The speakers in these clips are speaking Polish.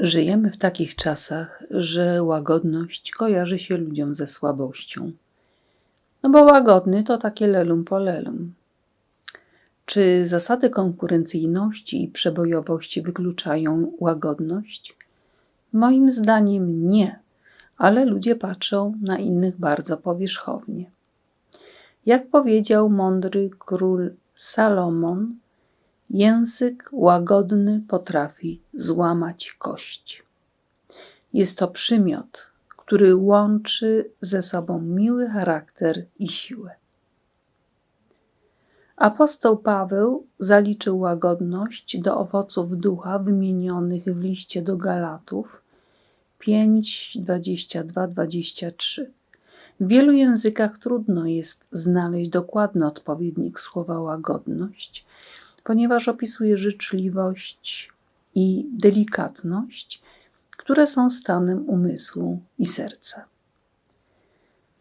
Żyjemy w takich czasach, że łagodność kojarzy się ludziom ze słabością. No bo łagodny to takie lelum po lelum. Czy zasady konkurencyjności i przebojowości wykluczają łagodność? Moim zdaniem nie, ale ludzie patrzą na innych bardzo powierzchownie. Jak powiedział mądry król Salomon, język łagodny potrafi złamać kość. Jest to przymiot, który łączy ze sobą miły charakter i siłę. Apostoł Paweł zaliczył łagodność do owoców ducha wymienionych w liście do Galatów 5, 22, 23. W wielu językach trudno jest znaleźć dokładny odpowiednik słowa łagodność, ponieważ opisuje życzliwość i delikatność, które są stanem umysłu i serca.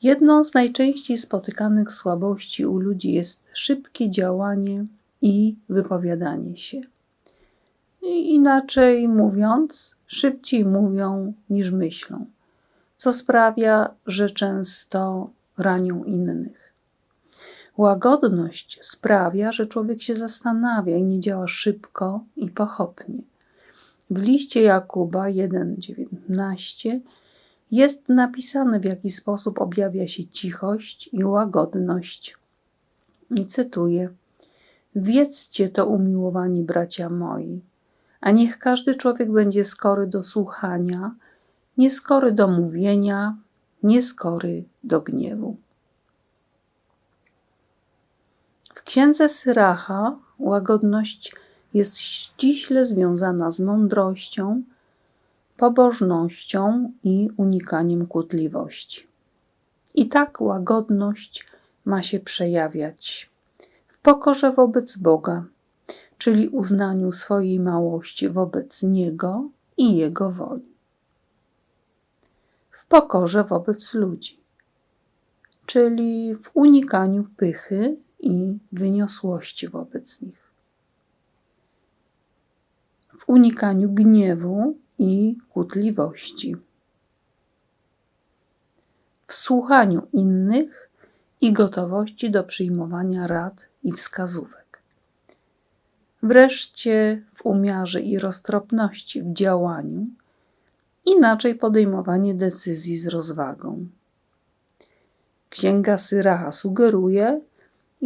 Jedną z najczęściej spotykanych słabości u ludzi jest szybkie działanie i wypowiadanie się. Inaczej mówiąc, szybciej mówią niż myślą, co sprawia, że często ranią innych. Łagodność sprawia, że człowiek się zastanawia i nie działa szybko i pochopnie. W liście Jakuba 1:19 jest napisane, w jaki sposób objawia się cichość i łagodność. I cytuję: Wiedzcie to, umiłowani bracia moi, a niech każdy człowiek będzie skory do słuchania, nieskory do mówienia, nieskory do gniewu. W księdze Syracha łagodność jest ściśle związana z mądrością, pobożnością i unikaniem kłótliwości. I tak łagodność ma się przejawiać w pokorze wobec Boga, czyli uznaniu swojej małości wobec Niego i Jego woli. W pokorze wobec ludzi, czyli w unikaniu pychy i wyniosłości wobec nich. W unikaniu gniewu i kłótliwości. W słuchaniu innych i gotowości do przyjmowania rad i wskazówek. Wreszcie w umiarze i roztropności w działaniu, inaczej podejmowanie decyzji z rozwagą. Księga Syracha sugeruje,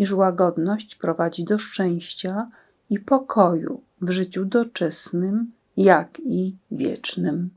iż łagodność prowadzi do szczęścia i pokoju w życiu doczesnym, jak i wiecznym.